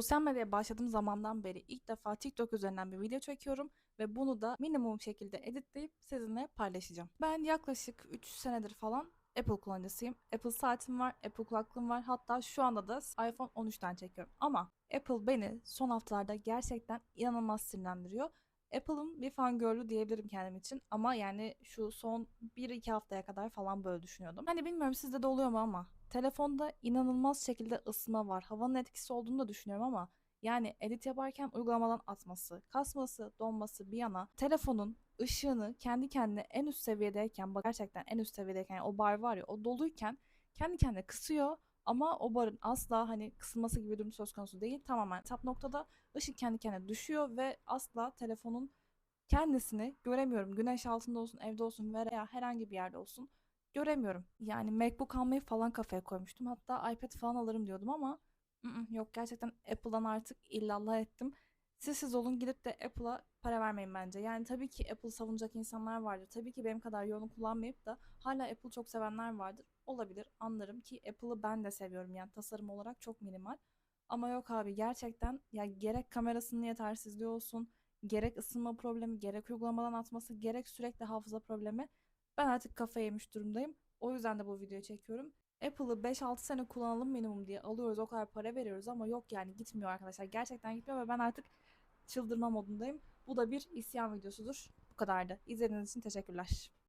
Sosyal medyaya başladığım zamandan beri ilk defa TikTok üzerinden bir video çekiyorum ve bunu da minimum şekilde editleyip sizinle paylaşacağım. Ben yaklaşık 3 senedir falan Apple kullanıcısıyım. Apple saatim var, Apple kulaklığım var. Hatta şu anda da iPhone 13'ten çekiyorum. Ama Apple beni son haftalarda gerçekten inanılmaz sinirlendiriyor. Apple'ın bir fangirl'ü diyebilirim kendim için ama yani şu son 1-2 haftaya kadar falan böyle düşünüyordum. Hani bilmiyorum sizde de oluyor mu ama telefonda inanılmaz şekilde ısınma var. Havanın etkisi olduğunu da düşünüyorum ama yani edit yaparken uygulamadan atması, kasması, donması bir yana telefonun ışığını kendi kendine en üst seviyedeyken bak gerçekten en üst seviyedeyken yani o bar var ya o doluyken kendi kendine kısıyor ama o barın asla hani kısılması gibi bir durum söz konusu değil. Tamamen tap noktada ışık kendi kendine düşüyor ve asla telefonun kendisini göremiyorum. Güneş altında olsun, evde olsun veya herhangi bir yerde olsun göremiyorum. Yani MacBook almayı falan kafaya koymuştum. Hatta iPad falan alırım diyordum ama ı-ı, yok gerçekten Apple'dan artık illallah ettim. Siz siz olun gidip de Apple'a para vermeyin bence. Yani tabii ki Apple savunacak insanlar vardır. Tabii ki benim kadar yoğunu kullanmayıp da hala Apple çok sevenler vardır. Olabilir anlarım ki Apple'ı ben de seviyorum. Yani tasarım olarak çok minimal. Ama yok abi gerçekten ya gerek kamerasının yetersizliği olsun, gerek ısınma problemi, gerek uygulamadan atması, gerek sürekli hafıza problemi. Ben artık kafayı yemiş durumdayım. O yüzden de bu videoyu çekiyorum. Apple'ı 5-6 sene kullanalım minimum diye alıyoruz o kadar para veriyoruz ama yok yani gitmiyor arkadaşlar. Gerçekten gitmiyor ve ben artık çıldırma modundayım. Bu da bir isyan videosudur. Bu kadardı. İzlediğiniz için teşekkürler.